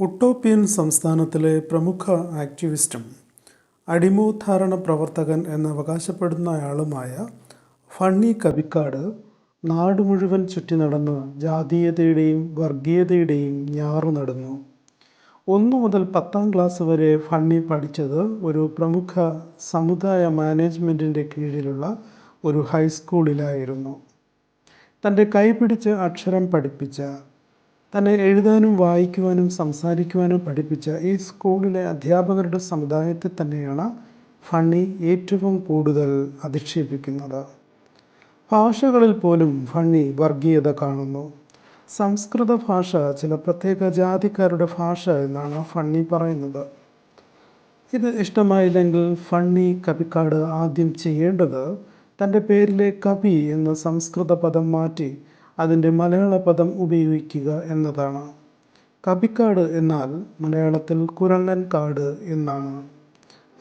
Utopian സംസ്ഥാനത്തിലെ പ്രമുഖ ആക്ടിവിസ്റ്റും അടിമോദ്ധാരണ പ്രവർത്തകൻ എന്ന് അവകാശപ്പെടുന്നയാളുമായ ഫണ്ണി കവിക്കാട് നാട് മുഴുവൻ ചുറ്റി നടന്ന് ജാതീയതയുടെയും വർഗീയതയുടെയും ഞാറു നടന്നു. ഒന്നു മുതൽ പത്താം ക്ലാസ് വരെ ഫണ്ണി പഠിച്ചത് ഒരു പ്രമുഖ സമുദായ മാനേജ്മെന്റിന്റെ കീഴിലുള്ള ഒരു ഹൈസ്കൂളിലായിരുന്നു. തന്റെ കൈപിടിച്ച് അക്ഷരം പഠിപ്പിച്ച തന്നെ എഴുതാനും വായിക്കുവാനും സംസാരിക്കുവാനും പഠിപ്പിച്ച ഈ സ്കൂളിലെ അധ്യാപകരുടെ സമുദായത്തെ തന്നെയാണ് ഫണ്ണി ഏറ്റവും കൂടുതൽ അധിക്ഷേപിക്കുന്നത്. ഭാഷകളിൽ പോലും ഫണ്ണി വർഗീയത കാണുന്നു. സംസ്കൃത ഭാഷ ചില പ്രത്യേക ജാതിക്കാരുടെ ഭാഷ എന്നാണ് ഫണ്ണി പറയുന്നത്. ഇത് ഇഷ്ടമായില്ലെങ്കിൽ ഫണ്ണി കവിക്കാട് ആദ്യം ചെയ്യേണ്ടത് തന്റെ പേരിലെ കവി എന്ന സംസ്കൃത പദം മാറ്റി അതിന്റെ മലയാള പദം ഉപയോഗിക്കുക എന്നതാണ്. കപിക്കാട് എന്നാൽ മലയാളത്തിൽ കുരങ്ങൻ കാട് എന്നാണ്.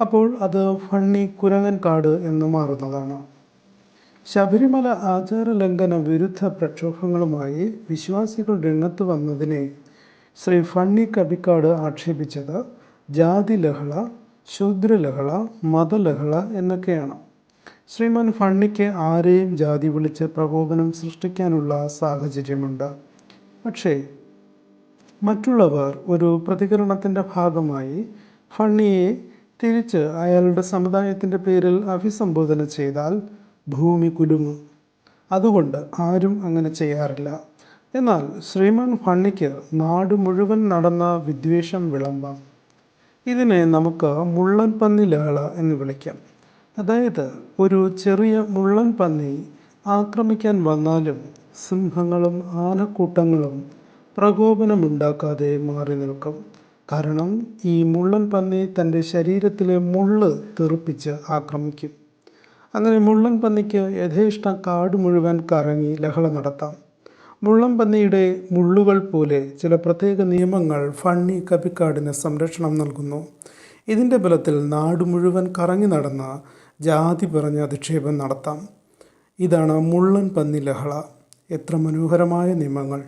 അപ്പോൾ അത് ഫണ്ണി കുരങ്ങൻ കാട് എന്ന് മാറുന്നതാണ്. ശബരിമല ആചാര ലംഘന വിരുദ്ധ പ്രക്ഷോഭങ്ങളുമായി വിശ്വാസികൾ രംഗത്ത് വന്നതിനെ ശ്രീ ഫണ്ണി കപിക്കാട് ആക്ഷേപിച്ചത് ജാതി ലഹള ശൂദ്രലഹള മതലഹള എന്നൊക്കെയാണ്. ശ്രീമാൻ ഫണ്ണിക്ക് ആരെയും ജാതി വിളിച്ച് പ്രകോപനം സൃഷ്ടിക്കാനുള്ള സാഹചര്യമുണ്ട്. പക്ഷേ മറ്റുള്ളവർ ഒരു പ്രതികരണത്തിന്റെ ഭാഗമായി ഫണ്ണിയെ തിരിച്ച് അയാളുടെ സമുദായത്തിന്റെ പേരിൽ അഭിസംബോധന ചെയ്താൽ ഭൂമി കുലുങ്ങും. അതുകൊണ്ട് ആരും അങ്ങനെ ചെയ്യാറില്ല. എന്നാൽ ശ്രീമാൻ ഫണ്ണിക്ക് നാട് മുഴുവൻ നടന്ന വിദ്വേഷം വിളമ്പാം. ഇതിനെ നമുക്ക് മുള്ളൻ പന്നി ലഹള എന്ന് വിളിക്കാം. അതായത് ഒരു ചെറിയ മുള്ളൻ പന്നി ആക്രമിക്കാൻ വന്നാലും സിംഹങ്ങളും ആനക്കൂട്ടങ്ങളും പ്രകോപനമുണ്ടാക്കാതെ മാറി നിൽക്കും. കാരണം ഈ മുള്ളൻ പന്നി തന്റെ ശരീരത്തിലെ മുള്ള് തെറിപ്പിച്ച് ആക്രമിക്കും. അങ്ങനെ മുള്ളൻ പന്നിക്ക് യഥേഷ്ടം കാട് മുഴുവൻ കറങ്ങി ലഹള നടത്താം. മുള്ളൻ പന്നിയുടെ മുള്ളുകൾ പോലെ ചില പ്രത്യേക നിയമങ്ങൾ ഫണ്ണി കപിക്കാടിന് സംരക്ഷണം നൽകുന്നു. ഇതിന്റെ ബലത്തിൽ നാട് മുഴുവൻ കറങ്ങി നടന്ന ജാതി പറഞ്ഞ അധിക്ഷേപം നടത്താം. ഇതാണ് മുള്ളൻ പന്നി ലഹള. എത്ര മനോഹരമായ നിയമങ്ങൾ.